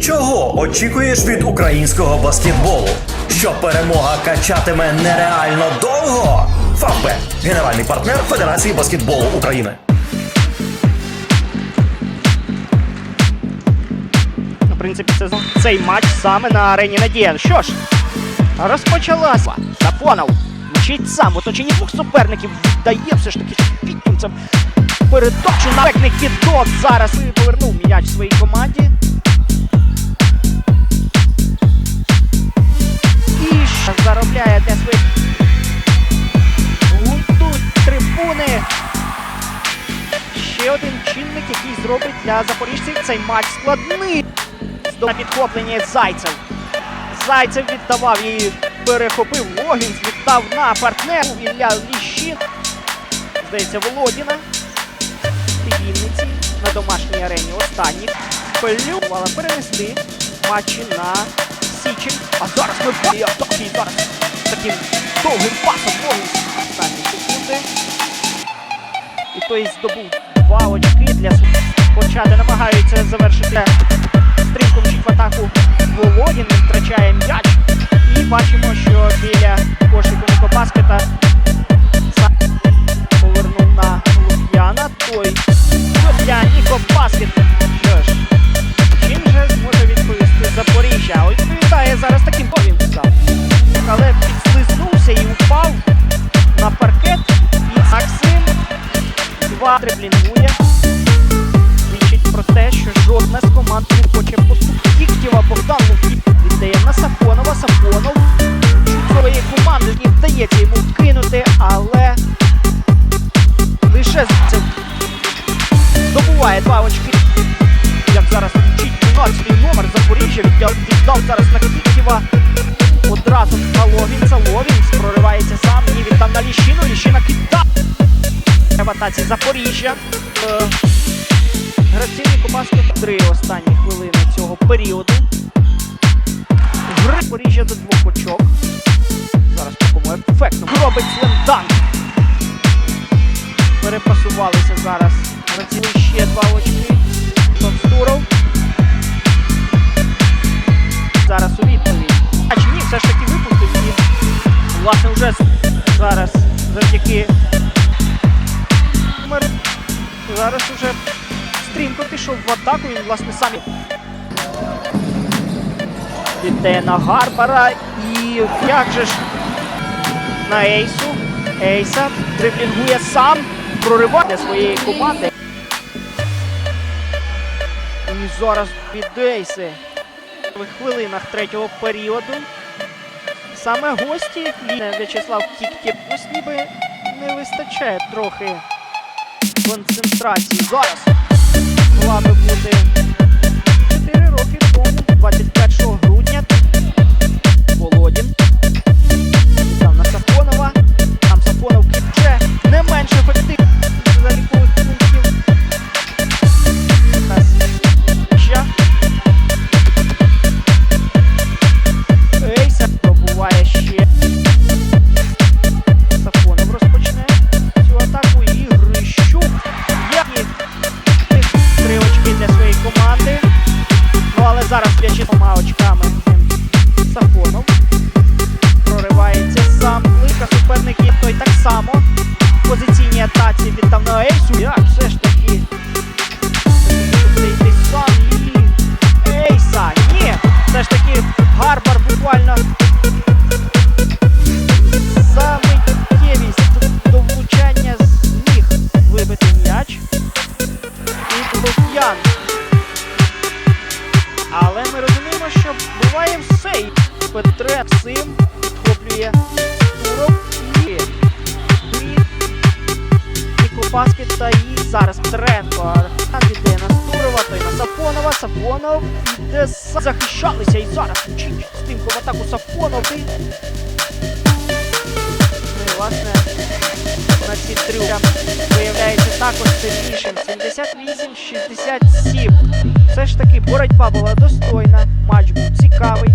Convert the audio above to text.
Чого очікуєш від українського баскетболу? Що перемога качатиме нереально довго? Фавбет – генеральний партнер Федерації баскетболу України. В принципі, це цей матч саме на арені Надія. Що ж, розпочалася. Сапонов мчить сам в оточенні двох суперників. Віддає все ж таки підтімцем. Перетопчу навекний кидок. Зараз повернув м'яч своїй команді. Заробляє для своїх гунтуть трибуни. Ще один чинник, який зробить для запоріжців цей матч складний. На підхопленні Зайцев. Зайцев віддавав її, перехопив Логінс, віддав на партнеру Ілля Ліщин. Здається, Володіна. Вінниці на домашній арені останній. Плювала перенести матчі на Січень. А зараз ми таким довгим пасом можу Останні секунди. І той здобув два очки для почати два дриблінгує. Свідчить про те, що жодна з команд не хоче поступити. Кіктєва Богдан Лукін віддає на Сафонова. Сафонов своєї команди не вдається йому кинути, але лише це здобуває два очки. Як зараз вчить 12 номер Запоріжжя віддав, віддав зараз на Кіктєва. Одразу на Ловінця. Ловінц проривається сам і віддав 2019 Запоріжжя. Е, граційні Кубаско 3 останні хвилини цього періоду. Запоріжжя до двох очок. Зараз такому ефектно. Робить слемдан. Перепасувалися зараз. Граційний ще два очки. Тонстуров. Зараз у відповідь. А чи ні, все ж таки випустив і власне вже зараз завдяки зараз уже стрімко пішов в атаку і власне самі піде на Гарбара і як же ж на Ейсу. Ейса дриблінгує сам, прориває своєї команди. І зараз від Ейси в хвилинах третього періоду. Саме гості В'ячеслав Кіктєп ось ніби не вистачає трохи концентрації. Зараз могла би бути 4 роки тому, 21 грудня. Двома очками. Сафонов. Проривається сам. Лика суперників той так само. В позиційній атаці віддав на Ейсу. Що буває все. Петре Сим підхоплює Туров і Брід. Нікопаскет та і зараз Тренко. Віде на Стурова, той на Сафонова. Сафонов іде захищалися і зараз вчить стимку в атаку Сафонов. І... Ну і власне на ці трюки виявляється також сильнішим. 78-67. Все ж таки боротьба була достойна, матч був цікавий.